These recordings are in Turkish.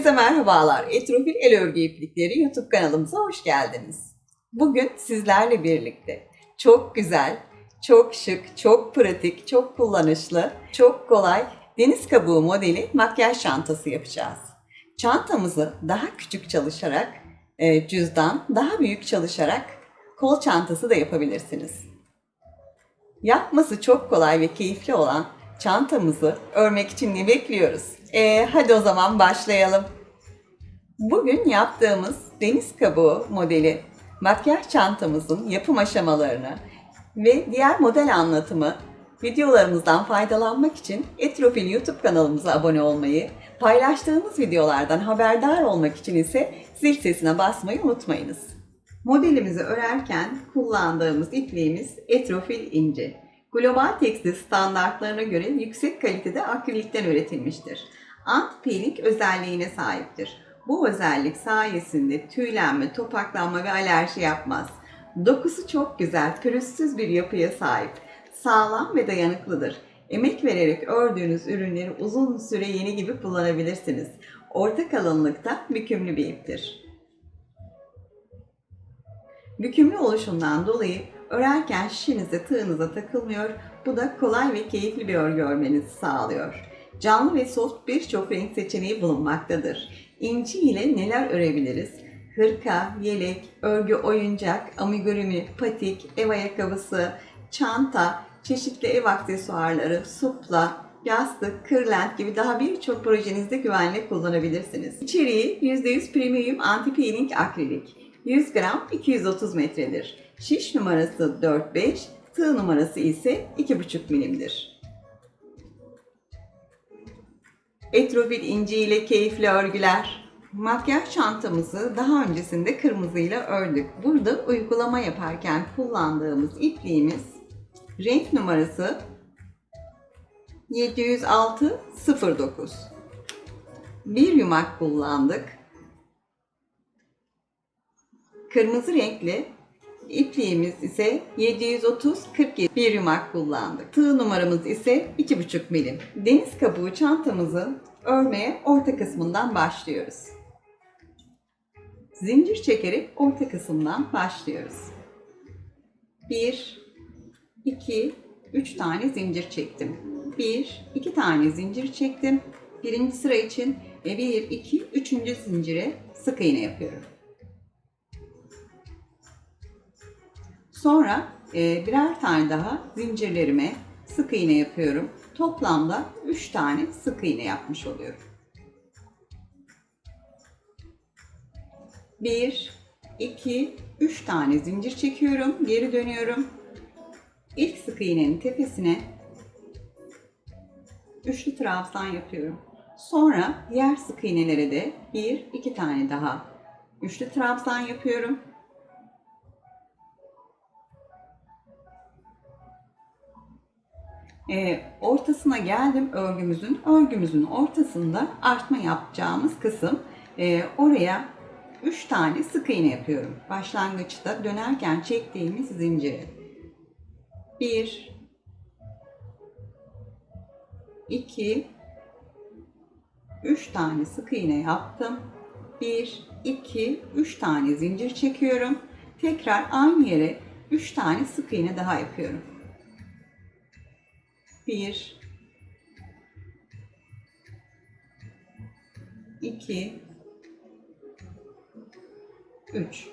Herkese merhabalar. Etrofil El Örgü İplikleri YouTube kanalımıza hoş geldiniz. Bugün sizlerle birlikte çok güzel, çok şık, çok pratik, çok kullanışlı, çok kolay deniz kabuğu modeli makyaj çantası yapacağız. Çantamızı daha küçük çalışarak e, cüzdan, daha büyük çalışarak kol çantası da yapabilirsiniz. Yapması çok kolay ve keyifli olan çantamızı örmek için ne bekliyoruz? Ee, hadi o zaman başlayalım. Bugün yaptığımız deniz kabuğu modeli makyaj çantamızın yapım aşamalarını ve diğer model anlatımı videolarımızdan faydalanmak için Etrofil YouTube kanalımıza abone olmayı, paylaştığımız videolardan haberdar olmak için ise zil sesine basmayı unutmayınız. Modelimizi örerken kullandığımız ipliğimiz Etrofil ince. Global tekstil standartlarına göre yüksek kalitede akrilikten üretilmiştir. Anti-peeling özelliğine sahiptir. Bu özellik sayesinde tüylenme, topaklanma ve alerji yapmaz. Dokusu çok güzel, pürüzsüz bir yapıya sahip. Sağlam ve dayanıklıdır. Emek vererek ördüğünüz ürünleri uzun süre yeni gibi kullanabilirsiniz. Orta kalınlıkta bükümlü bir iptir. Bükümlü oluşundan dolayı örerken şişinize tığınıza takılmıyor. Bu da kolay ve keyifli bir örgü örmenizi sağlıyor. Canlı ve soft birçok renk seçeneği bulunmaktadır. İnci ile neler örebiliriz? Hırka, yelek, örgü oyuncak, amigurumi, patik, ev ayakkabısı, çanta, çeşitli ev aksesuarları, supla, yastık, kırlent gibi daha birçok projenizde güvenle kullanabilirsiniz. İçeriği %100 premium anti-peeling akrilik. 100 gram 230 metredir. Şiş numarası 4-5, tığ numarası ise 2,5 milimdir. Etrofil inci ile keyifli örgüler. Makyaj çantamızı daha öncesinde kırmızıyla ördük. Burada uygulama yaparken kullandığımız ipliğimiz renk numarası 706-09. Bir yumak kullandık. Kırmızı renkli ipliğimiz ise 730-47 bir yumak kullandık. Tığ numaramız ise 2,5 milim. Deniz kabuğu çantamızı örmeye orta kısmından başlıyoruz. Zincir çekerek orta kısımdan başlıyoruz. 1, 2, 3 tane zincir çektim. 1, 2 tane zincir çektim. Birinci sıra için 1, 2, 3. zincire sık iğne yapıyorum. Sonra e, birer tane daha zincirlerime sık iğne yapıyorum. Toplamda 3 tane sık iğne yapmış oluyorum. 1, 2, 3 tane zincir çekiyorum. Geri dönüyorum. İlk sık iğnenin tepesine üçlü trabzan yapıyorum. Sonra diğer sık iğnelere de 1, 2 tane daha üçlü trabzan yapıyorum. E, ortasına geldim örgümüzün. Örgümüzün ortasında artma yapacağımız kısım. E, oraya 3 tane sık iğne yapıyorum. Başlangıçta dönerken çektiğimiz zinciri. 1 2 3 tane sık iğne yaptım. 1 2 3 tane zincir çekiyorum. Tekrar aynı yere 3 tane sık iğne daha yapıyorum. 1 2 3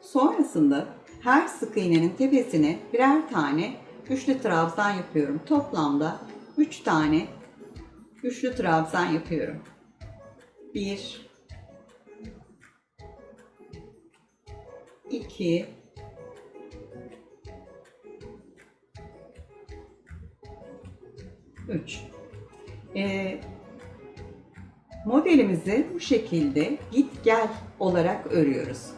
Sonrasında her sık iğnenin tepesine birer tane üçlü trabzan yapıyorum. Toplamda 3 tane üçlü trabzan yapıyorum. 1 2 3. Ee, modelimizi bu şekilde git gel olarak örüyoruz.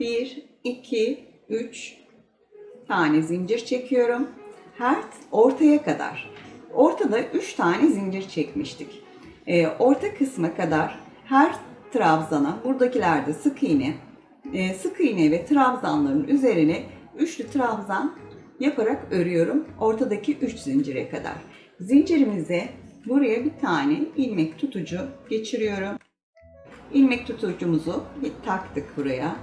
1, 2, 3 tane zincir çekiyorum. Her ortaya kadar. Ortada 3 tane zincir çekmiştik. Ee, orta kısma kadar her trabzana, buradakilerde sık iğne, e, sık iğne ve trabzanların üzerine üçlü trabzan yaparak örüyorum ortadaki 3 zincire kadar. Zincirimize Buraya bir tane ilmek tutucu geçiriyorum. İlmek tutucumuzu bir taktık buraya.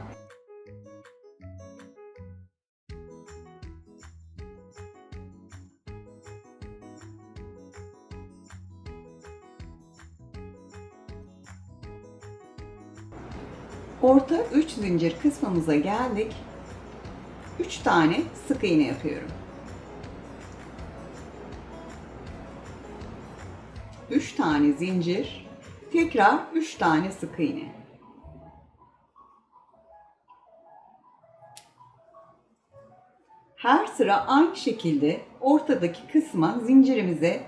Orta 3 zincir kısmımıza geldik. 3 tane sık iğne yapıyorum. 3 tane zincir, tekrar 3 tane sık iğne. Her sıra aynı şekilde ortadaki kısma zincirimize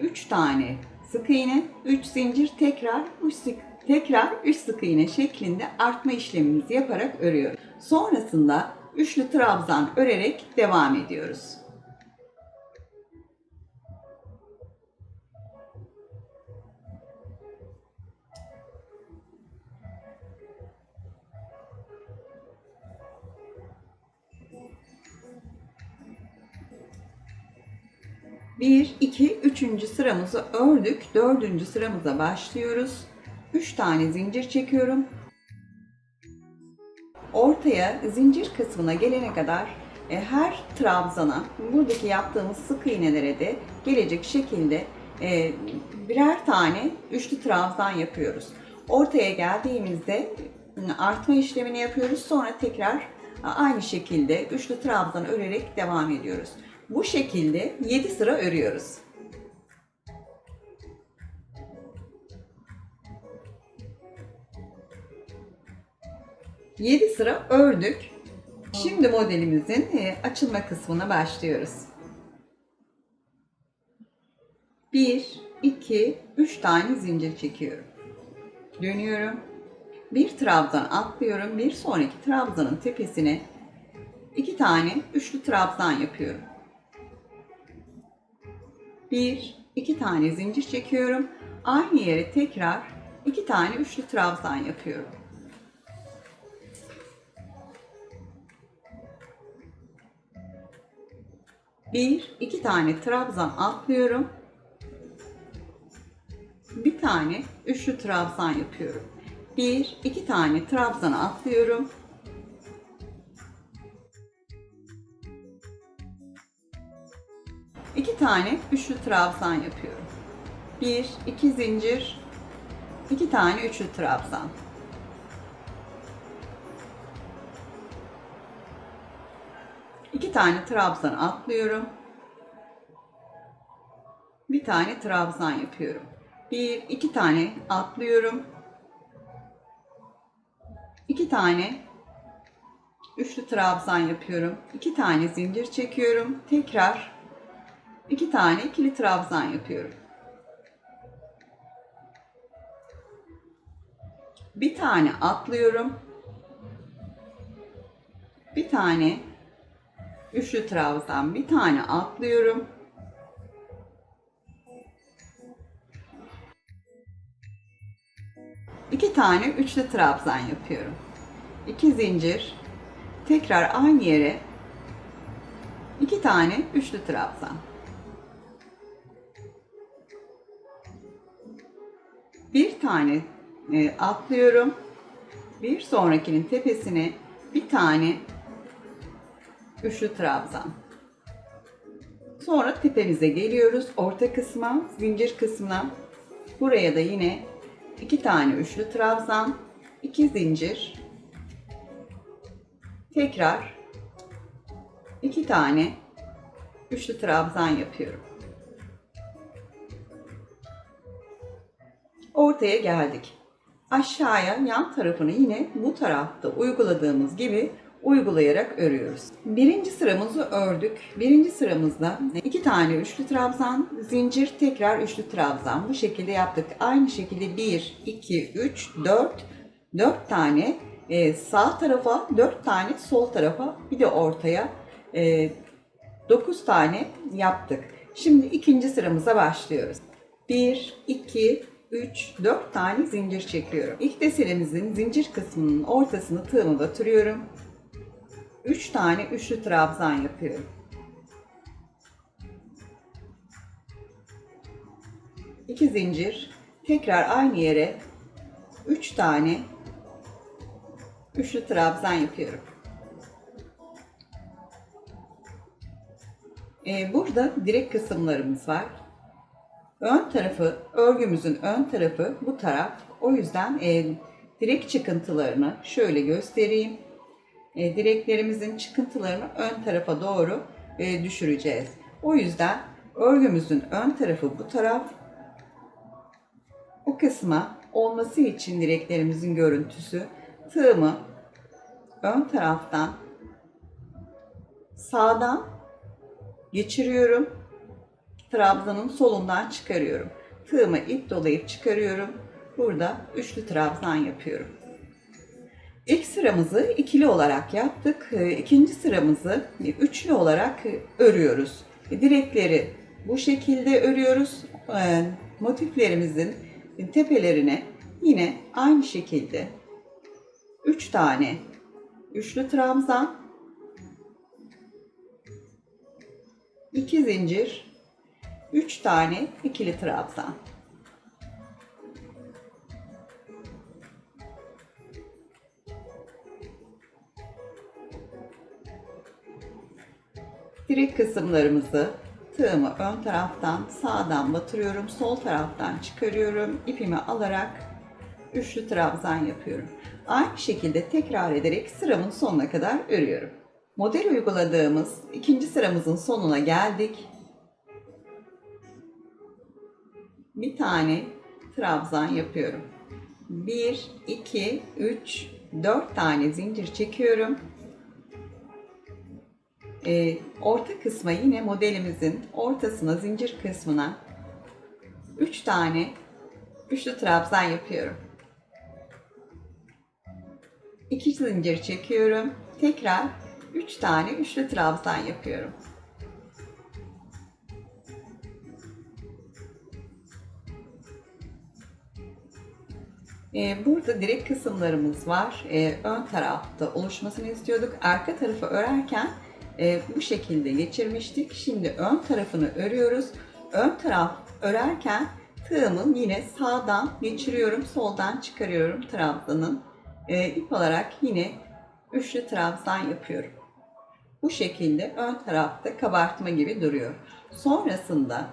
3 tane sık iğne, 3 zincir tekrar 3 sık tekrar 3 sık iğne şeklinde artma işlemimizi yaparak örüyoruz. Sonrasında üçlü trabzan örerek devam ediyoruz. Bir, iki, üçüncü sıramızı ördük. Dördüncü sıramıza başlıyoruz. Üç tane zincir çekiyorum. Ortaya zincir kısmına gelene kadar e, her trabzana buradaki yaptığımız sık iğnelere de gelecek şekilde e, birer tane üçlü trabzan yapıyoruz. Ortaya geldiğimizde artma işlemini yapıyoruz. Sonra tekrar aynı şekilde üçlü trabzan örerek devam ediyoruz. Bu şekilde 7 sıra örüyoruz. Yedi sıra ördük. Şimdi modelimizin e, açılma kısmına başlıyoruz. 1, 2, 3 tane zincir çekiyorum. Dönüyorum. Bir trabzan atlıyorum. Bir sonraki trabzanın tepesine iki tane üçlü trabzan yapıyorum. Bir, iki tane zincir çekiyorum. Aynı yere tekrar iki tane üçlü trabzan yapıyorum. Bir, iki tane trabzan atlıyorum. Bir tane üçlü trabzan yapıyorum. Bir, iki tane trabzan atlıyorum. İki tane üçlü trabzan yapıyorum. Bir, iki zincir, iki tane üçlü trabzan. İki tane trabzan atlıyorum. Bir tane trabzan yapıyorum. Bir, iki tane atlıyorum. İki tane üçlü trabzan yapıyorum. İki tane zincir çekiyorum. Tekrar iki tane ikili trabzan yapıyorum. Bir tane atlıyorum. Bir tane üçlü trabzan, bir tane atlıyorum. İki tane üçlü trabzan yapıyorum. İki zincir, tekrar aynı yere iki tane üçlü trabzan. Bir tane e, atlıyorum. Bir sonrakinin tepesine bir tane üçlü trabzan. Sonra tepemize geliyoruz. Orta kısma, zincir kısmına. Buraya da yine iki tane üçlü trabzan, iki zincir. Tekrar iki tane üçlü trabzan yapıyorum. Ortaya geldik. Aşağıya yan tarafını yine bu tarafta uyguladığımız gibi uygulayarak örüyoruz. Birinci sıramızı ördük. Birinci sıramızda iki tane üçlü trabzan, zincir, tekrar üçlü trabzan. Bu şekilde yaptık. Aynı şekilde 1, 2, 3, 4, 4 tane e, sağ tarafa, 4 tane sol tarafa, bir de ortaya e, 9 tane yaptık. Şimdi ikinci sıramıza başlıyoruz. 1, 2, 3, 4 tane zincir çekiyorum. İlk desenimizin zincir kısmının ortasını tığımı batırıyorum. 3 tane üçlü trabzan yapıyorum. 2 zincir, tekrar aynı yere 3 tane üçlü trabzan yapıyorum. Ee, burada direk kısımlarımız var. Ön tarafı, örgümüzün ön tarafı bu taraf. O yüzden e, direk çıkıntılarını şöyle göstereyim. E, direklerimizin çıkıntılarını ön tarafa doğru e, düşüreceğiz. O yüzden örgümüzün ön tarafı bu taraf. O kısma olması için direklerimizin görüntüsü tığımı ön taraftan sağdan geçiriyorum. Trabzanın solundan çıkarıyorum. Tığımı ip dolayıp çıkarıyorum. Burada üçlü trabzan yapıyorum. İlk sıramızı ikili olarak yaptık. Ee, İkinci sıramızı üçlü olarak örüyoruz. Direkleri bu şekilde örüyoruz. Ee, Motiflerimizin tepelerine yine aynı şekilde 3 tane üçlü trabzan 2 zincir 3 tane ikili trabzan direk kısımlarımızı tığımı ön taraftan sağdan batırıyorum sol taraftan çıkarıyorum ipimi alarak üçlü trabzan yapıyorum. Aynı şekilde tekrar ederek sıramın sonuna kadar örüyorum. Model uyguladığımız ikinci sıramızın sonuna geldik. Bir tane trabzan yapıyorum. 1 2 3 4 tane zincir çekiyorum e, orta kısma yine modelimizin ortasına zincir kısmına 3 tane üçlü trabzan yapıyorum. 2 zincir çekiyorum. Tekrar 3 tane üçlü trabzan yapıyorum. Ee, Burada direk kısımlarımız var. Ee, Ön tarafta oluşmasını istiyorduk. Arka tarafı örerken e, bu şekilde geçirmiştik. Şimdi ön tarafını örüyoruz. Ön taraf örerken tığımı yine sağdan geçiriyorum, soldan çıkarıyorum trabzanın. E, ip alarak yine üçlü trabzan yapıyorum. Bu şekilde ön tarafta kabartma gibi duruyor. Sonrasında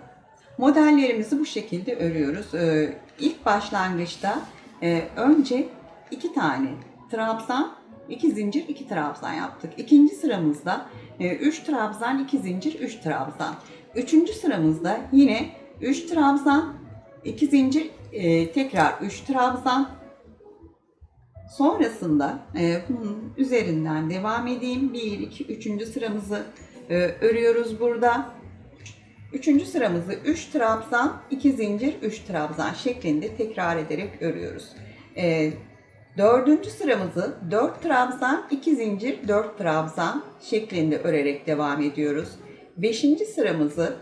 modellerimizi bu şekilde örüyoruz. E, ilk başlangıçta e, önce iki tane trabzan, iki zincir, iki trabzan yaptık. İkinci sıramızda 3 trabzan, 2 zincir, 3 trabzan. Üçüncü sıramızda yine 3 trabzan, 2 zincir, e, tekrar 3 trabzan. Sonrasında e, bunun üzerinden devam edeyim. 1, 2, 3. sıramızı e, örüyoruz burada. Üçüncü sıramızı 3 trabzan, 2 zincir, 3 trabzan şeklinde tekrar ederek örüyoruz. Dördüncü sıramızı 4 trabzan, 2 zincir, 4 trabzan şeklinde örerek devam ediyoruz. Beşinci sıramızı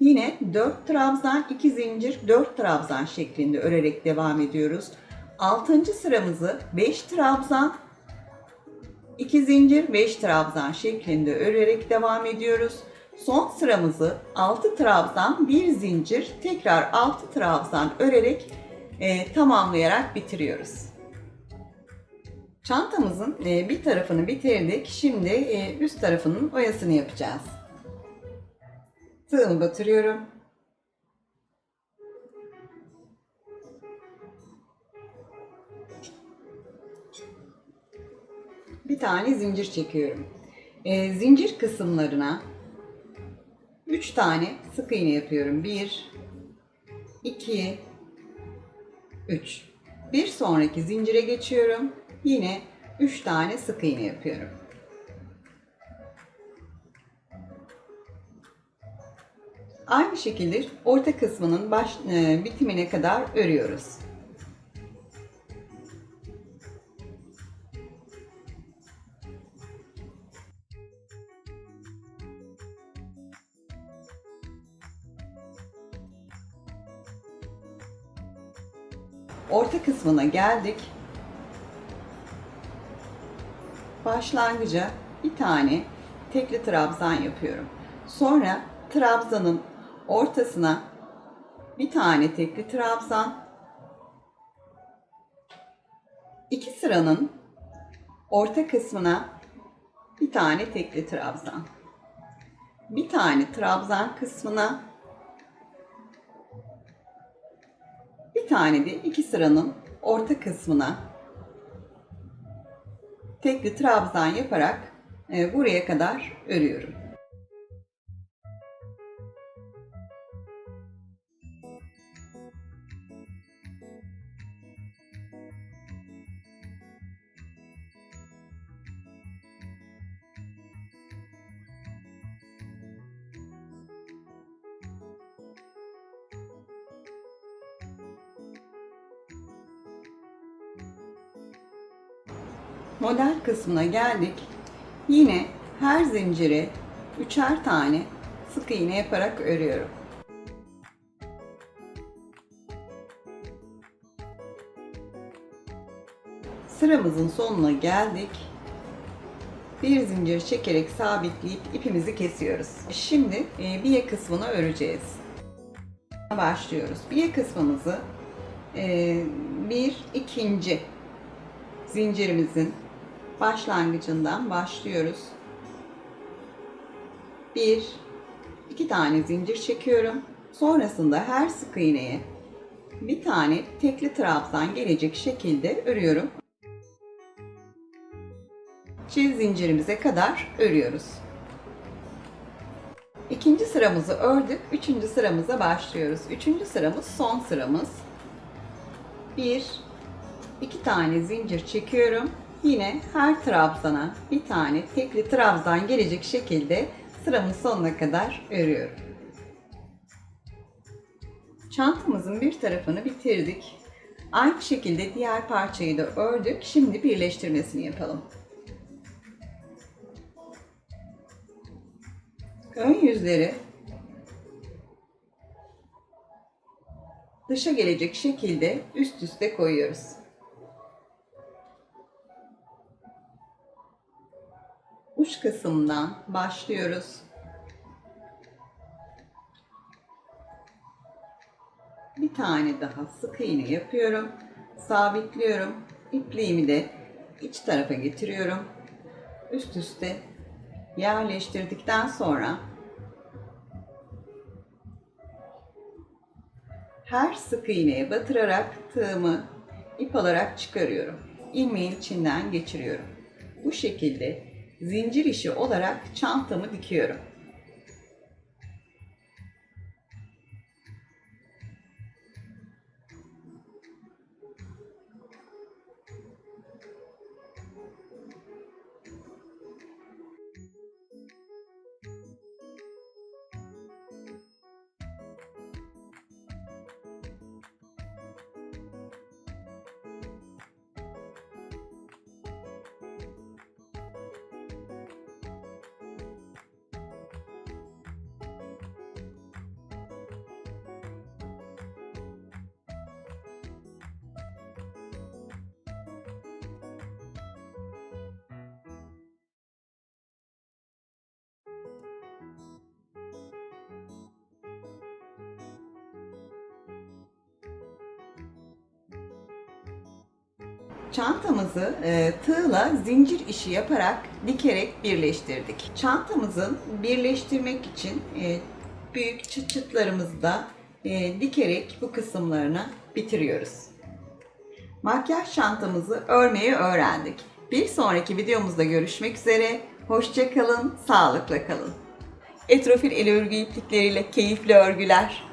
yine 4 trabzan, 2 zincir, 4 trabzan şeklinde örerek devam ediyoruz. Altıncı sıramızı 5 trabzan, 2 zincir, 5 trabzan şeklinde örerek devam ediyoruz. Son sıramızı 6 trabzan, 1 zincir, tekrar 6 trabzan örerek e, tamamlayarak bitiriyoruz. Çantamızın e, bir tarafını bitirdik. Şimdi e, üst tarafının oyasını yapacağız. Tığımı batırıyorum. Bir tane zincir çekiyorum. E, zincir kısımlarına 3 tane sık iğne yapıyorum. 1 2 3 Bir sonraki zincire geçiyorum. Yine 3 tane sık iğne yapıyorum. Aynı şekilde orta kısmının baş, e, bitimine kadar örüyoruz. Orta kısmına geldik. Başlangıca bir tane tekli trabzan yapıyorum. Sonra trabzanın ortasına bir tane tekli trabzan, iki sıranın orta kısmına bir tane tekli trabzan, bir tane trabzan kısmına bir tane de iki sıranın orta kısmına tekli trabzan yaparak e, buraya kadar örüyorum. Model kısmına geldik. Yine her zincire üçer tane sık iğne yaparak örüyorum. Sıramızın sonuna geldik. Bir zincir çekerek sabitleyip ipimizi kesiyoruz. Şimdi e, biye kısmını öreceğiz. Başlıyoruz. Biye kısmımızı e, bir ikinci zincirimizin başlangıcından başlıyoruz. Bir, iki tane zincir çekiyorum. Sonrasında her sık iğneye bir tane tekli trabzan gelecek şekilde örüyorum. Çift zincirimize kadar örüyoruz. İkinci sıramızı ördük. Üçüncü sıramıza başlıyoruz. Üçüncü sıramız son sıramız. Bir, iki tane zincir çekiyorum. Yine her trabzana bir tane tekli trabzan gelecek şekilde sıramın sonuna kadar örüyorum. Çantamızın bir tarafını bitirdik. Aynı şekilde diğer parçayı da ördük. Şimdi birleştirmesini yapalım. Ön yüzleri dışa gelecek şekilde üst üste koyuyoruz. Uç kısımdan başlıyoruz. Bir tane daha sık iğne yapıyorum. Sabitliyorum. İpliğimi de iç tarafa getiriyorum. Üst üste yerleştirdikten sonra her sık iğneye batırarak tığımı ip alarak çıkarıyorum. İlmeğin içinden geçiriyorum. Bu şekilde zincir işi olarak çantamı dikiyorum. Çantamızı e, tığla zincir işi yaparak dikerek birleştirdik. Çantamızın birleştirmek için e, büyük çıt çıtlarımızı da e, dikerek bu kısımlarını bitiriyoruz. Makyaj çantamızı örmeyi öğrendik. Bir sonraki videomuzda görüşmek üzere. Hoşçakalın, sağlıkla kalın. Etrofil el örgü iplikleriyle keyifli örgüler.